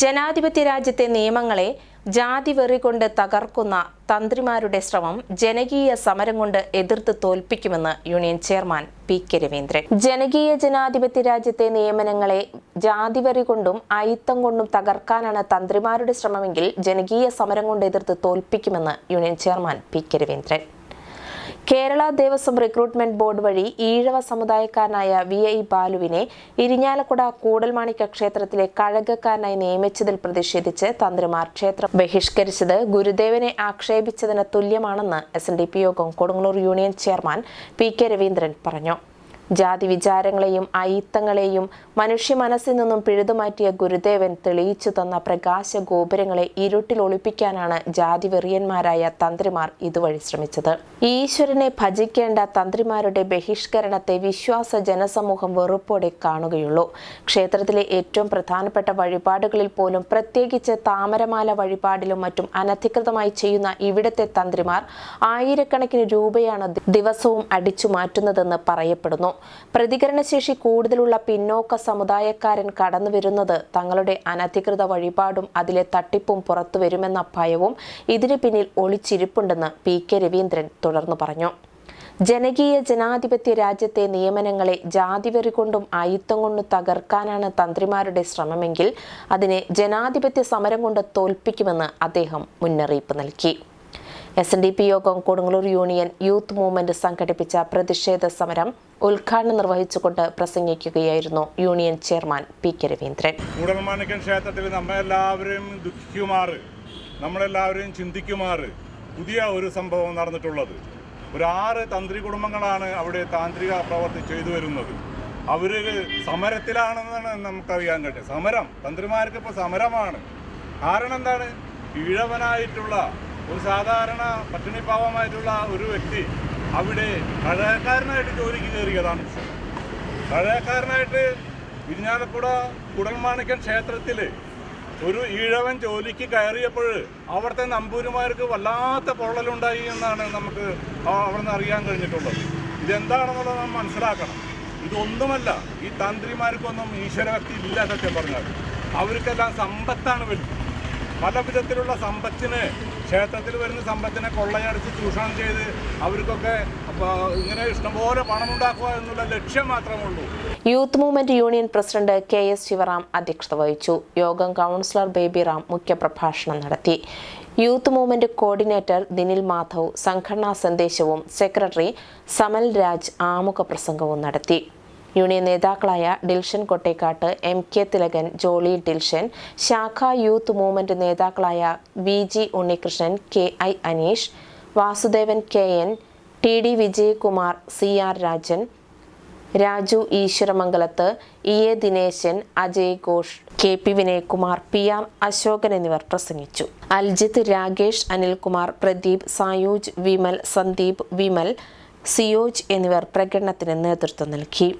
ജനാധിപത്യ രാജ്യത്തെ നിയമങ്ങളെ ജാതി വെറികൊണ്ട് തകർക്കുന്ന തന്ത്രിമാരുടെ ശ്രമം ജനകീയ സമരം കൊണ്ട് എതിർത്ത് തോൽപ്പിക്കുമെന്ന് union chairman P K Raveendran. ജനകീയ ജനാധിപത്യ രാജ്യത്തെ നിയമനങ്ങളെ ജാതിവെറി കൊണ്ടും അയിത്തം കൊണ്ടും തകർക്കാനാണ് തന്ത്രിമാരുടെ ശ്രമമെങ്കിൽ ജനകീയ സമരം കൊണ്ട് എതിർത്ത് തോൽപ്പിക്കുമെന്ന് union chairman P K Raveendran. Kerala Devaswom recruitment board വഴി ഈഴവ സമുദായക്കാരനായ വി ഐ ബാലുവിനെ ഇരിഞ്ഞാലക്കുട കൂടൽമാണിക്ക ക്ഷേത്രത്തിലെ കഴകക്കാരനായി നിയമിച്ചതിൽ പ്രതിഷേധിച്ച് തന്ത്രിമാർ ക്ഷേത്രം ബഹിഷ്കരിച്ചത് ഗുരുദേവനെ ആക്ഷേപിച്ചതിന് തുല്യമാണെന്ന് S Yogam Kodungallur union chairman P K Raveendran പറഞ്ഞു. ജാതി വിചാരങ്ങളെയും അയിത്തങ്ങളെയും മനുഷ്യ മനസ്സിൽ നിന്നും പിഴുതുമാറ്റിയ ഗുരുദേവൻ തെളിയിച്ചു തന്ന പ്രകാശ ഗോപുരങ്ങളെ ഇരുട്ടിൽ ഒളിപ്പിക്കാനാണ് ജാതി വെറിയന്മാരായ തന്ത്രിമാർ ഇതുവഴി ശ്രമിച്ചത്. ഈശ്വരനെ ഭജിക്കേണ്ട തന്ത്രിമാരുടെ ബഹിഷ്കരണത്തെ വിശ്വാസ ജനസമൂഹം വെറുപ്പോടെ കാണുകയുള്ളൂ. ക്ഷേത്രത്തിലെ ഏറ്റവും പ്രധാനപ്പെട്ട വഴിപാടുകളിൽ പോലും പ്രത്യേകിച്ച് താമരമാല വഴിപാടിലും മറ്റും അനധികൃതമായി ചെയ്യുന്ന ഇവിടത്തെ തന്ത്രിമാർ ആയിരക്കണക്കിന് രൂപയാണ് ദിവസവും അടിച്ചു മാറ്റുന്നതെന്ന് പറയപ്പെടുന്നു. പ്രതികരണശേഷി കൂടുതലുള്ള പിന്നോക്ക സമുദായക്കാരൻ കടന്നു വരുന്നത് തങ്ങളുടെ അനധികൃത വഴിപാടും അതിലെ തട്ടിപ്പും പുറത്തു വരുമെന്ന ഭയവും ഇതിനു പിന്നിൽ ഒളിച്ചിരിപ്പുണ്ടെന്ന് പി കെ രവീന്ദ്രൻ തുടർന്നു പറഞ്ഞു. ജനകീയ ജനാധിപത്യ രാജ്യത്തെ നിയമനങ്ങളെ ജാതിവെറി കൊണ്ടും അയിത്തം കൊണ്ടും തകർക്കാനാണ് തന്ത്രിമാരുടെ ശ്രമമെങ്കിൽ അതിനെ ജനാധിപത്യ സമരം കൊണ്ട് തോൽപ്പിക്കുമെന്ന് അദ്ദേഹം മുന്നറിയിപ്പ് നൽകി. എസ് എൻ ഡി പി യോഗം കൊടുങ്ങല്ലൂർ യൂണിയൻ യൂത്ത് മൂവ്മെന്റ് സംഘടിപ്പിച്ച പ്രതിഷേധ സമരം ഉദ്ഘാടനം നിർവഹിച്ചുകൊണ്ട് പ്രസംഗിക്കുകയായിരുന്നു union chairman P K Raveendran. Koodalmanikyam ക്ഷേത്രത്തിൽ നമ്മളെല്ലാവരും ദുഃഖിക്കുമാറ് നമ്മളെല്ലാവരും ചിന്തിക്കുമാറ് പുതിയ ഒരു സംഭവം നടന്നിട്ടുള്ളത്. ഒരു ആറ് തന്ത്രി കുടുംബങ്ങളാണ് അവിടെ താന്ത്രിക പ്രവർത്തി ചെയ്തു വരുന്നത്. അവർ സമരത്തിലാണെന്നാണ് നമുക്കറിയാൻ കഴിയും സമരം തന്ത്രിമാർക്ക് ഇപ്പോൾ സമരമാണ്. കാരണം എന്താണ്? ഈഴവനായിട്ടുള്ള ഒരു സാധാരണ പട്ടിണിപ്പാവമായിട്ടുള്ള ഒരു വ്യക്തി അവിടെ കഴകക്കാരനായിട്ട് ജോലിക്ക് കയറിയതാണ് പഴയക്കാരനായിട്ട് ഇരിഞ്ഞാലക്കുട കുടൽമാണിക്കൻ ക്ഷേത്രത്തിൽ ഒരു ഈഴവൻ ജോലിക്ക് കയറിയപ്പോൾ അവിടുത്തെ നമ്പൂരിമാർക്ക് വല്ലാത്ത പൊള്ളലുണ്ടായി എന്നാണ് നമുക്ക് അവിടെ നിന്ന് അറിയാൻ കഴിഞ്ഞിട്ടുള്ളത്. ഇതെന്താണെന്നുള്ളത് നമ്മൾ മനസ്സിലാക്കണം. ഇതൊന്നുമല്ല ഈ തന്ത്രിമാർക്കൊന്നും ഈശ്വരഭക്തി ഇല്ല സത്യം പറഞ്ഞാൽ അവർക്കെല്ലാം സമ്പത്താണ് വലുത്. പല വിധത്തിലുള്ള സമ്പത്തിന് ക്ഷേത്രത്തിൽ വരുന്ന സമ്പത്തിനെ കൊള്ളയടിച്ച് ചൂഷണം ചെയ്ത് അവർക്കൊക്കെ ഇങ്ങനെ ഇഷ്ടംപോലെ പണമുണ്ടാക്കുക എന്നുള്ള ലക്ഷ്യം മാത്രമേ ഉള്ളൂ. Youth movement union president K S Sivaram അധ്യക്ഷത വഹിച്ചു. യോഗം കൗൺസിലർ ബേബി റാം മുഖ്യപ്രഭാഷണം നടത്തി. Youth movement coordinator Dinil Madhav സംഘടനാ സന്ദേശവും സെക്രട്ടറി സമൽ രാജ് ആമുഖ പ്രസംഗവും നടത്തി. യൂണിയൻ നേതാക്കളായ ഡിൽഷൻ കൊട്ടേക്കാട്ട് എം കെ തിലകൻ ജോളി ഡിൽഷൻ ശാഖ യൂത്ത് മൂവ്മെന്റ് നേതാക്കളായ V G Unnikrishnan K I Aneesh Vasudevan K N T D Vijayakumar C R Rajan Raju Eswaramangalath E A Dineshan Ajay Ghosh K P Vinayakumar P R Asokan എന്നിവർ പ്രസംഗിച്ചു. അൽജിത്ത് രാകേഷ് അനിൽകുമാർ പ്രദീപ് സായൂജ് വിമൽ സന്ദീപ് വിമൽ സിയോജ് എന്നിവർ പ്രകടനത്തിന് നേതൃത്വം നൽകി.